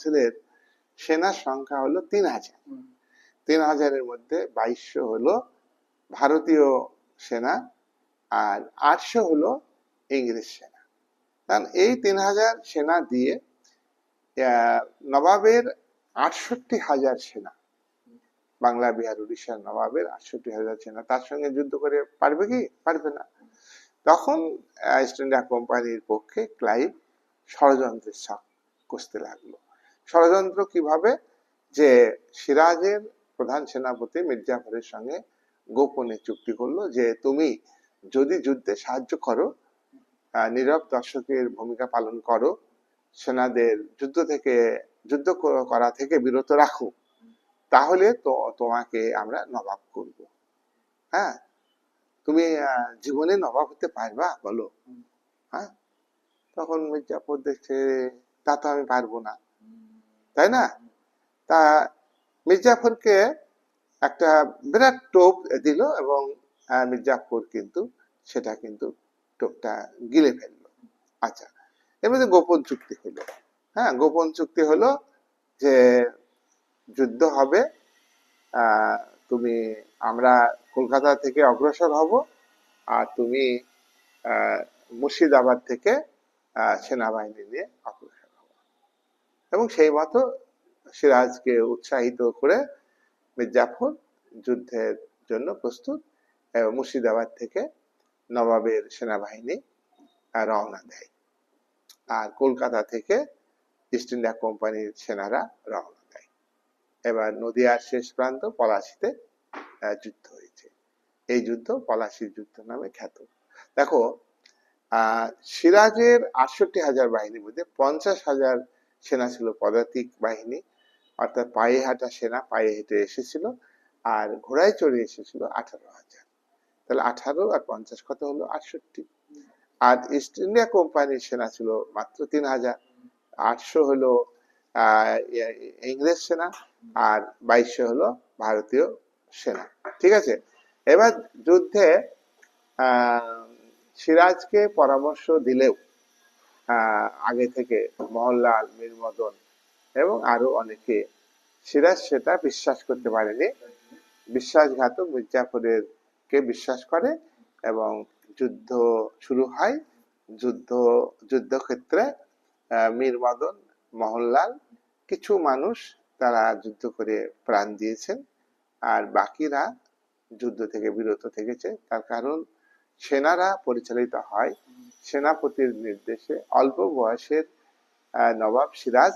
কাউন্সিলের সেনার সংখ্যা হলো তিন হাজার। তিন হাজারের মধ্যে বাইশশো হলো ভারতীয় সেনা আর আটশো হলো ইংরেজ সেনা। কারণ এই তিন হাজার সেনা দিয়ে নবাবের আটষট্টি হাজার সেনা বাংলা বিহার উড়িষ্যার নবাবের আটষট্টি হাজার সেনা তার সঙ্গে যুদ্ধ করে পারবে কি? পারবে না। তখন ইস্ট ইন্ডিয়া কোম্পানির পক্ষে ক্লাইভ ষড়যন্ত্রের ছক কষতে লাগল। ষড়যন্ত্র কীভাবে যে সিরাজের প্রধান সেনাপতি মির্জাফরের সঙ্গে গোপনে চুক্তি করল যে তুমি যদি যুদ্ধে সাহায্য করো নীরব দর্শকের ভূমিকা পালন করো, সেনাদের যুদ্ধ থেকে, যুদ্ধ করা থেকে বিরত রাখো, তাহলে তো তোমাকে আমরা নবাব করব। হ্যাঁ? তুমি জীবনে নবাব হতে পারবা, বলো। হ্যাঁ? তখন মির্জাফর দেখছে, তা তো আমি পারব না। তাই না? তা মির্জাফরকে একটা বিরাট টোপ দিল এবং মির্জাফর কিন্তু সেটা কিন্তু টোপটা গিলে ফেলল। আচ্ছা এর মধ্যে গোপন চুক্তি হলো। হ্যাঁ গোপন চুক্তি হলো যে যুদ্ধ হবে তুমি, আমরা কলকাতা থেকে অগ্রসর হব আর তুমি মুর্শিদাবাদ থেকে সেনাবাহিনী নিয়ে এবং সেই মতো সিরাজকে উৎসাহিত করে মির্জাফর যুদ্ধের জন্য প্রস্তুত মুর্শিদাবাদ থেকে নবাবের সেনাবাহিনী রওনা দেয়। আর কলকাতা থেকে ইস্ট ইন্ডিয়া কোম্পানির সেনারা রওনা দেয়। এবার নদিয়ার শেষ প্রান্ত পলাশিতে যুদ্ধ হয়েছে। এই যুদ্ধ পলাশির যুদ্ধ নামে খ্যাত। দেখো সিরাজের আটষট্টি হাজার বাহিনীর মধ্যে পঞ্চাশ হাজার সেনা ছিল পদাতিক বাহিনী, অর্থাৎ পায়ে হাঁটা সেনা পায়ে হেঁটে এসেছিল আর ঘোড়ায় চড়ে এসেছিল আঠারো হাজার। তাহলে আঠারো আর পঞ্চাশ কত হলো? আটষট্টি। আর ইস্ট ইন্ডিয়া কোম্পানির সেনা ছিল মাত্র তিন হাজার। আটশো হলো ইংরেজ সেনা আর বাইশশো হলো ভারতীয় সেনা। ঠিক আছে? এবার যুদ্ধে সিরাজকে পরামর্শ দিলেও আগে থেকে মোহনলাল মীর মদন এবং আরও অনেকে। সিরাজ সেটা বিশ্বাস করতে পারেনি। বিশ্বাসঘাতক মির্জাফরের কে বিশ্বাস করে এবং যুদ্ধ শুরু হয়। যুদ্ধ, যুদ্ধক্ষেত্রে মীর মদন মোহনলাল কিছু মানুষ তারা যুদ্ধ করে প্রাণ দিয়েছেন আর বাকিরা যুদ্ধ থেকে বিরত থেকেছে। তার কারণ সেনারা পরিচালিত হয়। সেনাপতির নির্দেশে অল্প বয়সের নবাব সিরাজ